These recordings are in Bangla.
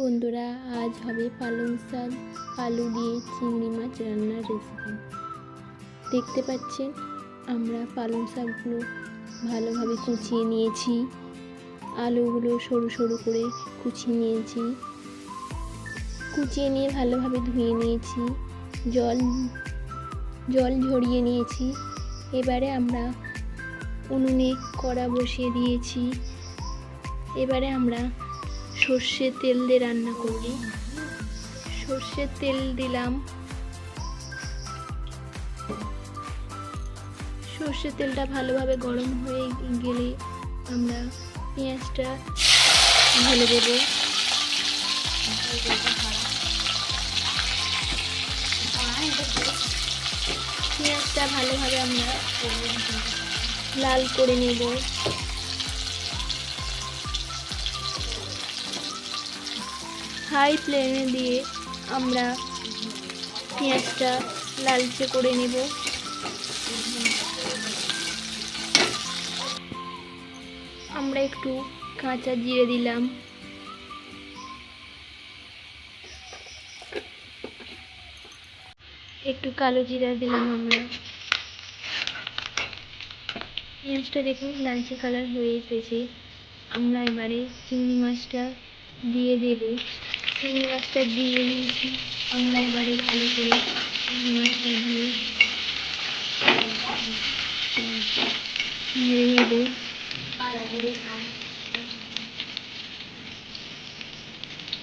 বন্ধুরা, আজ হবে পালং শাক, আলু দিয়ে চিংড়ি মাছ রান্নার রেসিপি দেখতে পাচ্ছেন, আমরা পালং শাকগুলো ভালোভাবে কুচিয়ে নিয়েছি। আলুগুলো সরু সরু করে কুচিয়ে নিয়েছি। কুচিয়ে নিয়ে ভালোভাবে ধুয়ে নিয়েছি। জল জল ঝরিয়ে নিয়েছি। এবারে আমরা উনুনে কড়া বসিয়ে দিয়েছি। এবারে আমরা সর্ষের তেল দিয়ে রান্না করব। সর্ষের তেল দিলাম। সর্ষের তেলটা ভালোভাবে গরম হয়ে গেলে আমরা পেঁয়াজটা ঢেলে দেব। পেঁয়াজটা ভালোভাবে আমরা লাল করে নেব। হাই ফ্লেমে দিয়ে আমরা পেঁয়াজটা লালচে করে নেব। আমরা একটু কাঁচা জিরে দিলাম। একটু কালো জিরা দিলাম আমরা। পেঁয়াজটা দেখুন লালচে কালার হয়ে এসেছে। আমরা এবারে চিংড়ি মাছটা দিয়ে দেব। চিংড়ি মাছটা দিয়ে নিয়েছি আমরা এবারে ভালো করে মাছটা দিয়ে নেড়ে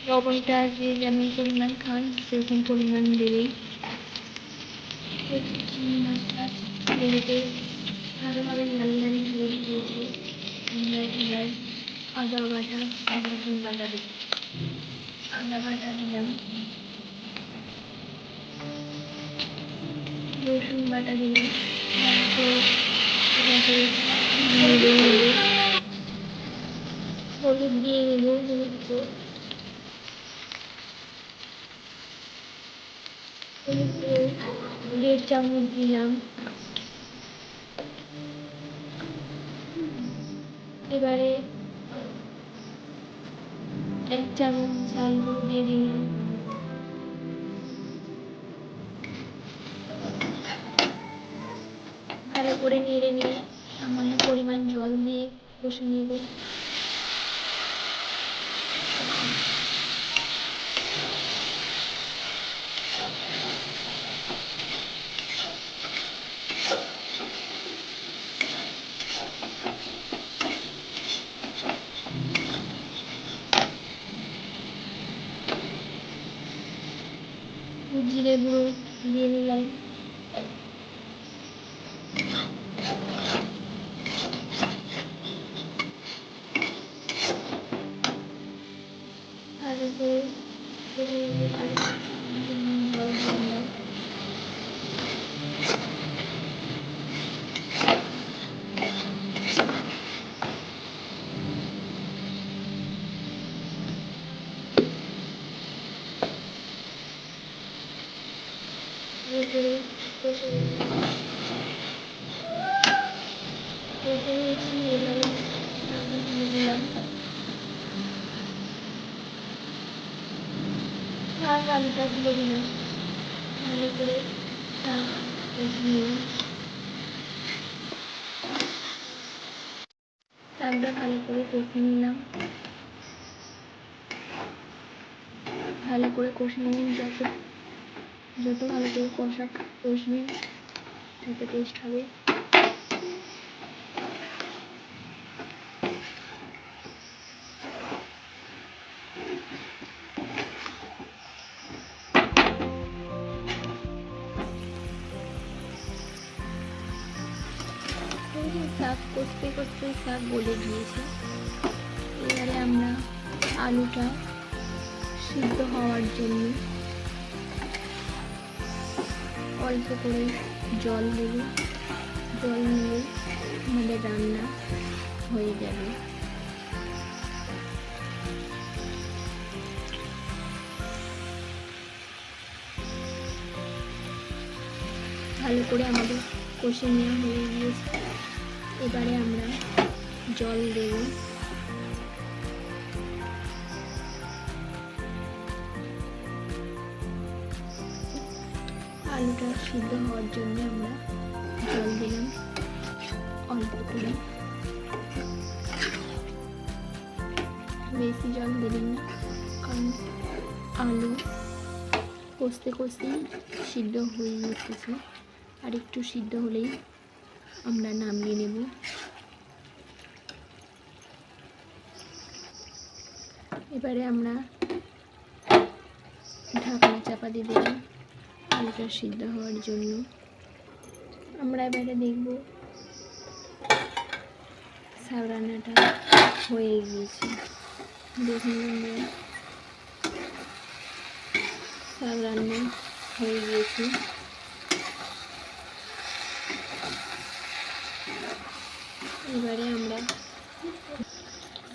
লবণটা যে যেমন পরিমাণ খান সেরকম পরিমাণ দেবে চিংড়ি মাছটা দেবে ভালোভাবে আদা বাটা আদা রসুন বাটা দিই বাটা দিলাম রসুন বাটা দিলাম হলুদ দিয়ে হলুদ দিয়ে দেড় চামচ দিলাম এবারে গুঁড়ো দিয়ে দিলাম ভালো করে নেড়ে নিয়ে সামান্য পরিমাণ জল দিয়ে কষে নেব। জিরে গুঁড়ো দিয়ে নিলাম। ভালো করে কষে নিয়ে আর জল দিয়ে দিলাম ভালো করে কষে নিলাম কষে নিয়েছি এবারে ঢাকা দিয়ে দিলাম ভালো করে নিলাম ভালো করে কষে নিলাম ভালো করে কষে যত যত ভালো করে কষা কষবেন তত টেস্ট হবে। শাক কষতে কষতে শাক গলে গিয়েছে। এবারে আমরা আলুটা সিদ্ধ হওয়ার জন্য অল্প করে জল দেব। জল নিয়ে আমাদের রান্না হয়ে যাবে। ভালো করে আমাদের কষে নেওয়া হয়ে গিয়েছে। এবারে আমরা জল দেব। আলুটা সিদ্ধ হওয়ার জন্য আমরা জল দিলাম, অল্প করে। বেশি জল দিলাম না, কারণ আলু কষতে কষতেই সিদ্ধ হয়ে যেতেছে আর একটু সিদ্ধ হলেই আমরা নামিয়ে নেব। এবারে আমরা ঢাকনা চাপা দিয়ে দিলাম। আলুটা সিদ্ধ হওয়ার জন্য। আমরা এবারে দেখব সাব রান্নাটা হয়ে গিয়েছে। দেখুন আমরা শাক রান্না হয়ে গিয়েছে। এবারে আমরা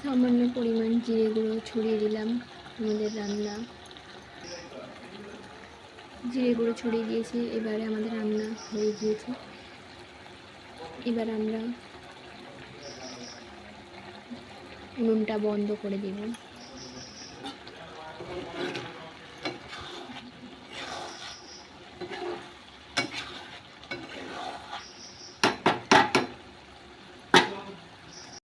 সামান্য পরিমাণ জিরে গুঁড়ো ছড়িয়ে দিলাম আমাদের রান্না। জিরে গুঁড়ো ছড়িয়ে দিয়েছি, এবারে আমাদের রান্না হয়ে গিয়েছে। এবার আমরা নুনটা বন্ধ করে দেব।